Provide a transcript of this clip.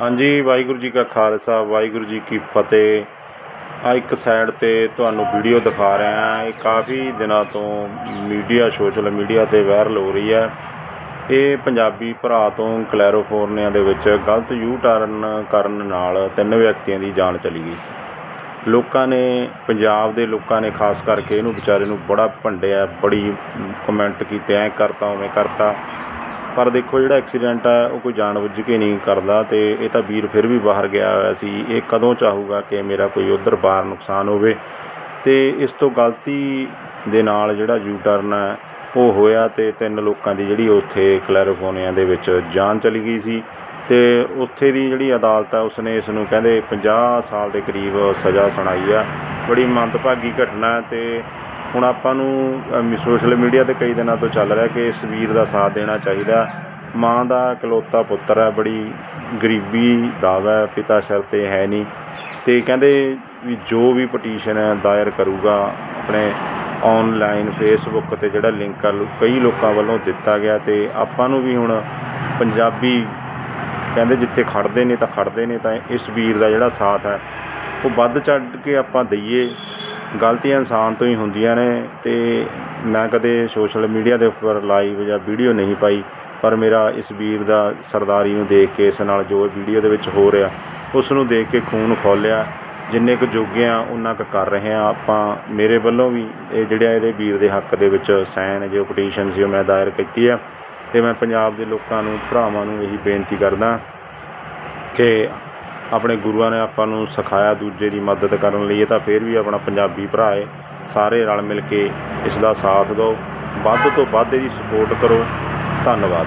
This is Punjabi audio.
ਹਾਂਜੀ, ਵਾਹਿਗੁਰੂ ਜੀ ਕਾ ਖਾਲਸਾ, ਵਾਹਿਗੁਰੂ ਜੀ ਕੀ ਫਤਿਹ। ਆ ਇੱਕ ਸਾਈਡ ਤੇ ਤੁਹਾਨੂੰ ਵੀਡੀਓ ਦਿਖਾ ਰਿਹਾ ਹਾਂ। ਇਹ ਕਾਫੀ ਦਿਨਾਂ ਤੋਂ ਮੀਡੀਆ ਸੋਸ਼ਲ ਮੀਡੀਆ ਤੇ ਵਾਇਰਲ ਹੋ ਰਹੀ ਹੈ। ਇਹ ਪੰਜਾਬੀ ਭਰਾ ਤੋਂ ਕਲੈਰੋਫੋਰਨੀਆ ਦੇ ਵਿੱਚ ਗਲਤ ਯੂ ਟਰਨ ਕਰਨ ਨਾਲ ਤਿੰਨ ਵਿਅਕਤੀਆਂ ਦੀ ਜਾਨ ਚਲੀ ਗਈ ਸੀ। ਲੋਕਾਂ ਨੇ, ਪੰਜਾਬ ਦੇ ਲੋਕਾਂ ਨੇ ਖਾਸ ਕਰਕੇ ਇਹਨੂੰ ਵਿਚਾਰੇ ਨੂੰ ਬੜਾ ਭੰਡਿਆ, ਬੜੀ ਕਮੈਂਟ ਕੀਤੇ, ਐਂ ਕਰਤਾ, ਉਵੇਂ ਕਰਤਾ। ਪਰ ਦੇਖੋ ਜਿਹੜਾ ਐਕਸੀਡੈਂਟ ਹੈ ਉਹ ਕੋਈ ਜਾਣਬੁੱਝ ਕੇ ਨਹੀਂ ਕਰਦਾ ਅਤੇ ਇਹ ਤਾਂ ਵੀਰ ਫਿਰ ਵੀ ਬਾਹਰ ਗਿਆ ਹੋਇਆ ਸੀ। ਇਹ ਕਦੋਂ ਚਾਹੂਗਾ ਕਿ ਮੇਰਾ ਕੋਈ ਉੱਧਰ ਬਾਹਰ ਨੁਕਸਾਨ ਹੋਵੇ? ਅਤੇ ਇਸ ਤੋਂ ਗਲਤੀ ਦੇ ਨਾਲ ਜਿਹੜਾ ਯੂ ਟਰਨ ਹੈ ਉਹ ਹੋਇਆ ਅਤੇ ਤਿੰਨ ਲੋਕਾਂ ਦੀ ਜਿਹੜੀ ਉੱਥੇ ਕਲੈਰੋਫੋਨੀਆ ਦੇ ਵਿੱਚ ਜਾਨ ਚਲੀ ਗਈ ਸੀ। ਅਤੇ ਉੱਥੇ ਦੀ ਜਿਹੜੀ ਅਦਾਲਤ ਆ, ਉਸਨੇ ਇਸ ਨੂੰ ਕਹਿੰਦੇ 50 ਸਾਲ ਦੇ ਕਰੀਬ ਸਜ਼ਾ ਸੁਣਾਈ ਆ। ਬੜੀ ਮੰਦਭਾਗੀ ਘਟਨਾ ਹੈ ਤੇ ਹੁਣ ਆਪਾਂ ਨੂੰ ਸੋਸ਼ਲ ਮੀਡੀਆ ਤੇ ਕਈ ਦਿਨਾਂ ਤੋਂ ਚੱਲ ਰਿਹਾ ਕਿ ਇਸ ਵੀਰ ਦਾ ਸਾਥ ਦੇਣਾ ਚਾਹੀਦਾ। ਮਾਂ ਦਾ ਇਕਲੌਤਾ ਪੁੱਤਰ ਹੈ, ਬੜੀ ਗਰੀਬੀ ਦਾਵਾ ਪਿਤਾ ਸਿਰ ਤੇ ਹੈ ਨਹੀਂ। ਅਤੇ ਕਹਿੰਦੇ ਵੀ ਜੋ ਵੀ ਪਟੀਸ਼ਨ ਹੈ, ਦਾਇਰ ਕਰੂਗਾ। ਆਪਣੇ ਔਨਲਾਈਨ ਫੇਸਬੁੱਕ ਤੇ ਜਿਹੜਾ ਲਿੰਕ ਆ ਕਈ ਲੋਕਾਂ ਵੱਲੋਂ ਦਿੱਤਾ ਗਿਆ ਅਤੇ ਆਪਾਂ ਨੂੰ ਵੀ ਹੁਣ ਪੰਜਾਬੀ ਕਹਿੰਦੇ ਜਿੱਥੇ ਖੜਦੇ ਨੇ ਤਾਂ ਖੜਦੇ ਨੇ, ਤਾਂ ਇਸ ਵੀਰ ਦਾ ਜਿਹੜਾ ਸਾਥ ਹੈ, ਉਹ ਵੱਧ ਚੜ੍ਹ ਕੇ ਆਪਾਂ ਦਈਏ। ਗਲਤੀਆਂ ਇਨਸਾਨ ਤੋਂ ਹੀ ਹੁੰਦੀਆਂ ਨੇ ਅਤੇ ਮੈਂ ਕਦੇ ਸੋਸ਼ਲ ਮੀਡੀਆ ਦੇ ਉੱਪਰ ਲਾਈਵ ਜਾਂ ਵੀਡੀਓ ਨਹੀਂ ਪਾਈ, ਪਰ ਮੇਰਾ ਇਸ ਵੀਰ ਦਾ ਸਰਦਾਰੀ ਨੂੰ ਦੇਖ ਕੇ, ਇਸ ਨਾਲ ਜੋ ਵੀਡੀਓ ਦੇ ਵਿੱਚ ਹੋ ਰਿਹਾ ਉਸ ਨੂੰ ਦੇਖ ਕੇ ਖੂਨ ਖੋਲਿਆ। ਜਿੰਨੇ ਕੁ ਜੋਗੇ ਆ ਉਹਨਾਂ ਕੁ ਕਰ ਰਹੇ ਆ। ਆਪਾਂ ਮੇਰੇ ਵੱਲੋਂ ਵੀ ਇਹ ਜਿਹੜਾ ਇਹਦੇ ਵੀਰ ਦੇ ਹੱਕ ਦੇ ਵਿੱਚ ਸਾਈਨ ਜੋ ਪਟੀਸ਼ਨ ਸੀ, ਉਹ ਮੈਂ ਦਾਇਰ ਕੀਤੀ ਆ। ਤੇ ਮੈਂ ਪੰਜਾਬ ਦੇ ਲੋਕਾਂ ਨੂੰ, ਭਰਾਵਾਂ ਨੂੰ ਇਹੀ ਬੇਨਤੀ ਕਰਦਾ ਕਿ ਆਪਣੇ ਗੁਰੂਆਂ ਨੇ ਆਪਾਂ ਨੂੰ ਸਿਖਾਇਆ, ਦੂਜੇ ਦੀ ਮਦਦ ਕਰਨ ਲਈ। ਇਹ ਤਾਂ ਫਿਰ ਵੀ ਆਪਣਾ ਪੰਜਾਬੀ ਭਰਾ ਹੈ। ਸਾਰੇ ਰਲ ਮਿਲ ਕੇ ਇਸ ਦਾ ਸਾਥ ਦਿਓ। ਵੱਧ ਤੋਂ ਵੱਧ ਇਹਦੀ ਸਪੋਰਟ ਕਰੋ। ਧੰਨਵਾਦ।